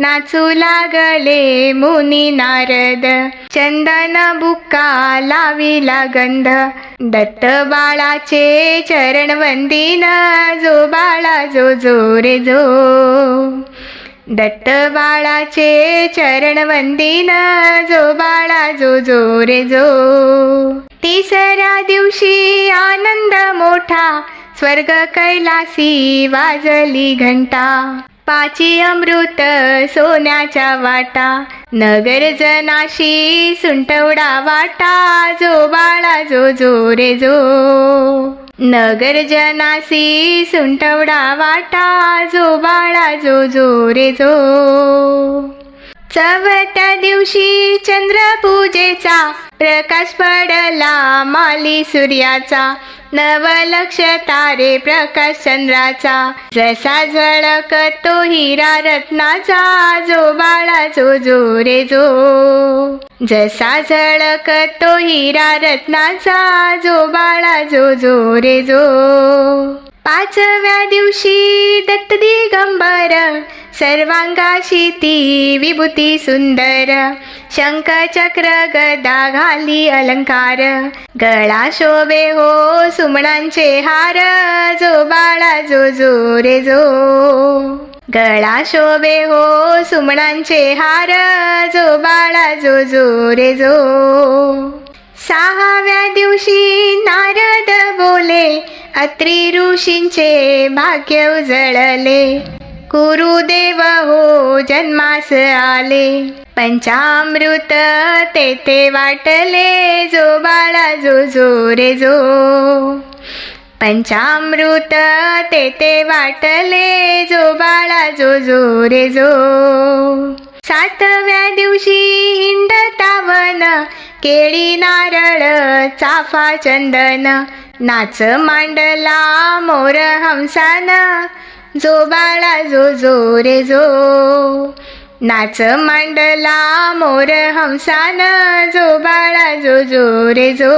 नाचू लागले मुनी नारद. चंदन बुक्का लाविला गंध. दत्त बाळाचे चरण वंदिन जो बाळा जो जो रे जो. दत्त बाळाचे चरण वंदिन जो बाळा जो जो रे जो. तिसऱ्या दिवशी आनंद मोठा स्वर्ग कैलासी वाजली घंटा. पाची अमृत सोन्याच्या वाटा. नगर जनाशी सुंटवडा वाटा जो बाळा जो जो रे जो. नगर जनासी सुंटवडा वाटा जो बाळा जो जो रे जो. चवथ्या दिवशी चंद्रपूजेचा प्रकाश पडला माली सूर्याचा. नवलक्ष तारे प्रकाश चंद्राचा जसा झळकतो हिरा रत्नाचा जो बाळा जो जो रे जो. जसा झळकतो हिरा रत्नाचा जो बाळा जो जो रे जो. पाचव्या दिवशी दत्त दिगंबर सर्वांगाशी ती विभूती सुंदर. शंख चक्र गदा घाली अलंकार. गळा शोभे हो सुमणांचे हार. जो बाळा जो जो रे जो. गळा शोभे हो सुमणांचे हार. जो बाळा जो जो रे जो. सहाव्या दिवशी नारद बोले अत्री ऋषींचे भाग्य उजळले. गुरुदेव हो जन्मास आले. पंचामृत तेथे ते वाटले जो बाळा जो जो रे जो. पंचामृत तेथे ते वाटले जो बाळा जो जो रे जो. सातव्या दिवशी हिंडतावन केळी नारळ चाफा चंदन नाच मांडला मोर हंसान. जो बाळा जो जो रे जो. नाच मांडला मोर हंसान जो बाळा जो जो रे जो.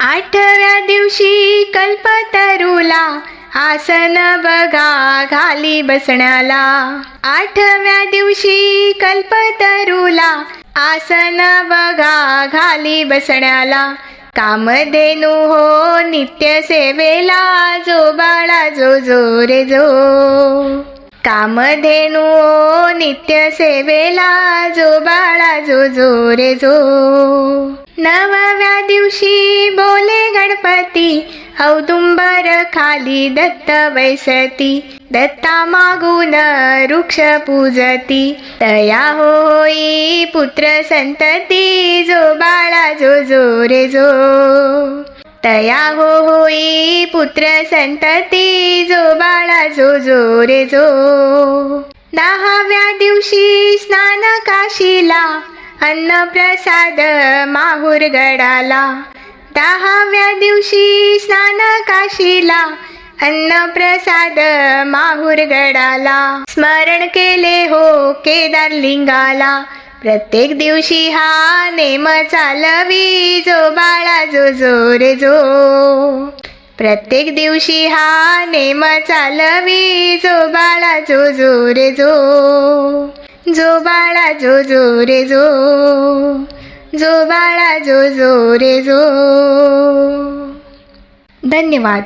आठव्या दिवशी कल्पतरुला आसन बघा घाली बसण्याला. आठव्या दिवशी कल्पतरुला आसन बघा घाली बसण्याला. कामधेनू हो नित्य सेवेला जो बाळा जो जो रे जो. कामधेनू हो नित्य सेवेला जो बाळा जो जो रे जो. नवव्या दिवशी बोले गणपती औदुंबर खाली दत्त बैसती. दत्ता मागून वृक्ष पूजती. तया हो होई पुत्र संतती जो बाळा जो जो रे जो. तया हो होई पुत्र संतती जो बाळा जो जो रे जो. दहाव्या दिवशी स्नान काशीला अन्न प्रसाद माहूर गडाला. दहाव्या दिवशी स्नान काशीला अन्न प्रसाद गडाला स्मरण केले हो केदार लिंगाला. प्रत्येक दिवशी हा नेम चालवी जो बाळा जो जो रे जो. प्रत्येक दिवशी हा नेम चालवी जो बाळा जो जो रे जो. जो बाळा जो जो रे जो. जो बाळा जो जो रे जो. धन्यवाद.